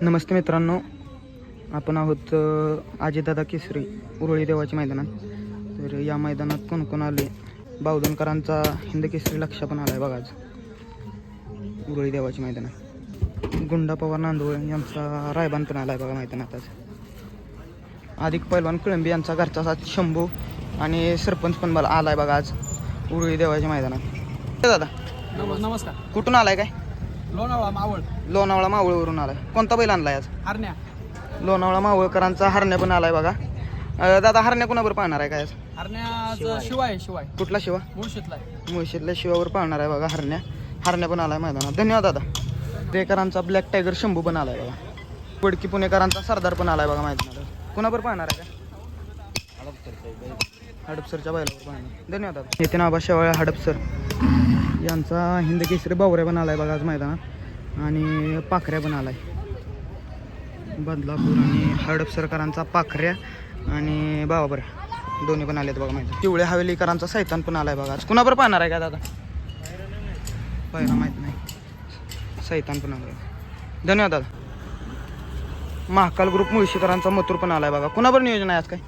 नमस्ते मित्रांनो. आपण आहोत अ, अजितदादा केसरी उरळी देवाच्या मैदानात. तर या मैदानात कोण कोण आले? बावधनकरांचा हिंद केसरी लक्ष पण आलाय बघा आज. उरळी देवाच्या मैदानात. गुंडा पवार नांदोळ यांचा रायबान पण आलाय बघा मैदानात आज. अधिक पैलवान कळंबी यांचा घरचा साथ शंभू आणि सरपंच पण मला आलाय बघा आज उरळी देवाच्या मैदानात. दादा नम- नमस्कार. कुठून आलाय काय? लोणावळा मावळ. लोणावळा मावळवरून आलाय. कोणता बैल आणलाय आज? हरण्या. लोणावळा मावळकरांचा हरण्या पण आलाय बघा. अं, दादा हरण्या कोणावर पाहणार आहे काय आज? हरण्याचा शिवाय. शिवाय कुठला शिवा? मुळशीतला आहे. मुळशीतल्या शिवावर पाहणार आहे बघा हरण्या. हरण्या पण आलाय मैदानात. धन्यवाद दादा. देकरांचा ब्लॅक टायगर शंभू पण आलाय बघा. वडकी पुणेकरांचा सरदार पण आलाय बघा मैदानात. कुणावर पाहणार आहे का हडपसरच्या बैलावर पाहणार धन्यवाद दादा. नितीन आबा शेवाळे हडपसर. यांचा हिंद केसरी बावऱ्या पण आलाय बघा आज मैदानात. आणि पाखऱ्या पण आलाय. बदलापूर आणि हडपसरकरांचा पाखऱ्या आणि बाबाबऱ्या दोन्ही पण आलेत बघा माहिती पिवळ्या हवेलीकरांचा सैतान पण आलाय बघा आज. कुणाबर पाहणार आहे का दादा? पहिला माहीत नाही. सैतान पण आलाय. धन्यवाद दादा. महाकाल ग्रुप मुळशीकरांचा मथुर पण आलाय बघा. कुणाबर नियोजन आहे आज काय?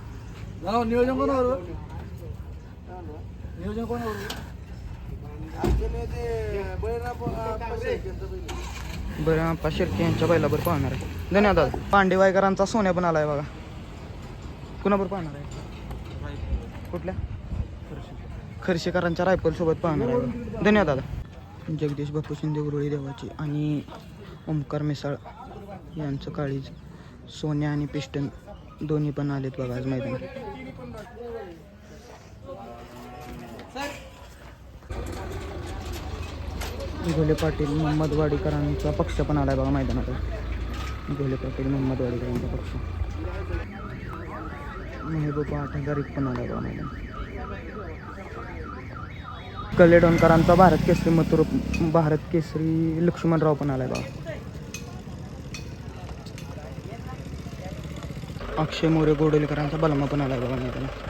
नियोजन कोणावर? नियोजन कोणावर? बरं आपा शिर्के यांच्या बैलावर पाहणार आहे. धन्यवाद पांडेवायकरांचा सोन्या पण आलाय बघा. कुणाबर पाहणार आहे? कुठल्या? खर्शेकरांच्या रायफल सोबत पाहणार आहे धन्यवाद दादा. जगदीश बापू शिंदे गुरुळी देवाची आणि ओमकार मिसाळ यांचं काळीज सोन्या आणि पिस्टन दोन्ही पण आलेत बघा आज मैदानात. घोले पाटील मोहम्मद वाडीकरांचा पक्ष पण आलाय बघा मैदानात. घोले पाटील मोहम्मद वाडीकरांचा पक्ष. मेहबूब आठ हजार एक पण आलाय बघा मैदान कलेडोनकरांचा भारत केसरी मथुर भारत केसरी लक्ष्मणराव पण आलाय बघा. अक्षय मोरे गोडोलीकरांचा बलमा पण आलाय बघा मैदानात.